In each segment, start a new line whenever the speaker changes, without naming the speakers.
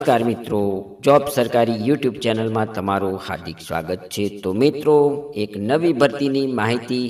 નમસ્કાર મિત્રો, જોબ સરકારી યુટ્યુબ ચેનલમાં તમારું હાર્દિક સ્વાગત છે. તો મિત્રો, એક નવી ભરતીની માહિતી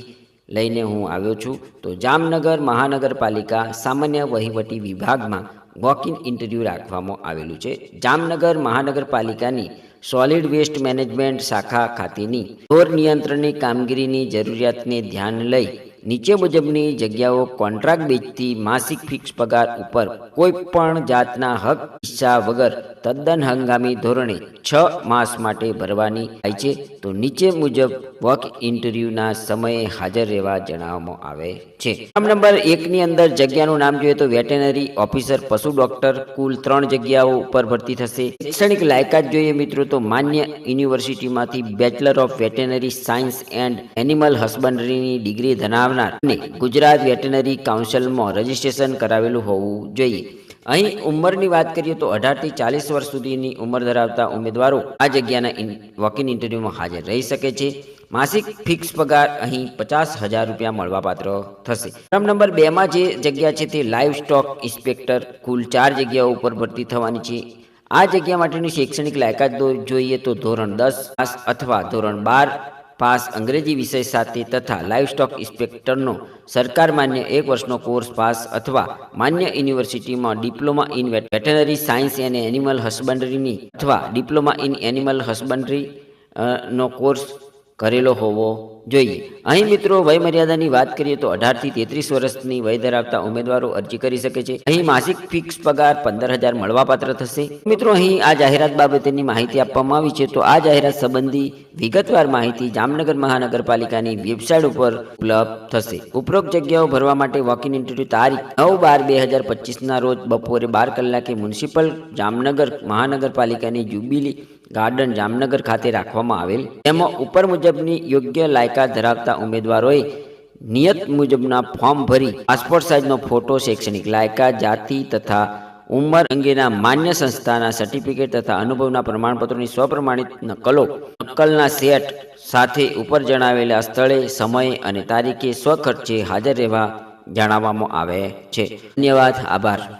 લઈને હું આવ્યો છું. તો જામનગર મહાનગરપાલિકા સામાન્ય વહીવટી વિભાગમાં વોક ઇન ઇન્ટરવ્યૂ રાખવામાં આવેલું છે. જામનગર મહાનગરપાલિકાની સોલિડ વેસ્ટ મેનેજમેન્ટ શાખા ખાતેની ઢોર નિયંત્રણની કામગીરીની જરૂરિયાતને ધ્યાન લઈ નીચે મુજબની જગ્યાઓ કોન્ટ્રાક્ટ બેચથી માસિક ફિક્સ પગાર ઉપર કોઈ પણ જાતના હક હિસ્સા વગર તદ્દન હંગામી ધોરણે છ માસ માટે ભરવાની થાય છે. તો નીચે મુજબ વર્ક ઇન્ટરવ્યૂના સમયે હાજર રહેવા જણાવવામાં આવે છે. ફોર્મ નંબર એકની અંદર જગ્યાનું નામ જોઈએ તો વેટેનરી ઓફિસર, પશુ ડોક્ટર, કુલ ત્રણ જગ્યાઓ ઉપર ભરતી થશે. શૈક્ષણિક લાયકાત જોઈએ મિત્રો તો માન્ય યુનિવર્સિટીમાંથી bachelor of veterinary science and animal હસબન્ડરીની degree ધરાવનાર અને ગુજરાત વેટેનરી કાઉન્સિલમાં રજિસ્ટ્રેશન કરાવેલું હોવું જોઈએ. અહીં ઉંમરની વાત કરીએ તો અઢારથી ચાલીસ વર્ષ સુધીની ઉંમર ધરાવતા ઉમેદવારો આ જગ્યાના વકીલ ઇન્ટરવ્યૂમાં હાજર રહી શકે છે. માસિક ફિક્સ પગાર અહીં પચાસ હજાર રૂપિયા મળવાપાત્ર થશે. ક્રમ નંબર બેમાં જે જગ્યા છે તે લાઈવ સ્ટોક ઇન્સ્પેક્ટર કુલ ચાર જગ્યાઓ ઉપર ભરતી થવાની છે. આ જગ્યા માટેની શૈક્ષણિક લાયકાત જોઈએ તો ધોરણ દસ પાસ અથવા ધોરણ બાર પાસ અંગ્રેજી વિષય સાથે તથા લાઈવ સ્ટોક ઇન્સ્પેક્ટરનો સરકાર માન્ય એક વર્ષનો કોર્સ પાસ અથવા માન્ય યુનિવર્સિટીમાં diploma in veterinary science and animal હસબન્ડરીની અથવા ડિપ્લોમા ઇન એનિમલ હસબન્ડરી નો કોર્સ કરેલો હોવો જોઈએ. અહીં મિત્રો વય મર્યાદાની વાત કરીએ તો અઢારથી તેત્રીસ વર્ષની વય ધરાવતા ઉમેદવારો અરજી કરી શકે છે. અહીં માસિક ફિક્સ પગાર પંદર હજાર મળવાપાત્ર થશે. મિત્રો અહીં આ જાહેરાત બાબતેની માહિતી આપવામાં આવી છે. તો આ જાહેરાત સંબંધી વિગતવાર માહિતી જામનગર મહાનગરપાલિકાની વેબસાઇટ ઉપર ઉપલબ્ધ થશે. ઉપરોક્ત જગ્યાઓ ભરવા માટે વોક ઇન ઇન્ટરવ્યુ તારીખ નવ બાર બે હજાર પચીસના રોજ બપોરે બાર કલાકે મ્યુનિસિપલ જામનગર મહાનગરપાલિકાની જ્યુબિલી ગાર્ડન જામનગર ખાતે રાખવામાં આવેલ. તેમાં ઉપર મુજબની યોગ્ય લાયકાત ધરાવતા ઉમેદવારોએ નિયત મુજબના ફોર્મ ભરી પાસપોર્ટ સાઇઝનો ફોટો, શૈક્ષણિક લાયકાત, જાતિ તથા ઉંમર અંગેના માન્ય સંસ્થાના સર્ટિફિકેટ તથા અનુભવના પ્રમાણપત્રોની સ્વપ્રમાણિત નકલો નકલના સેટ સાથે ઉપર જણાવેલા સ્થળે, સમય અને તારીખે સ્વખર્ચે હાજર રહેવા જણાવવામાં આવે છે. ધન્યવાદ, આભાર.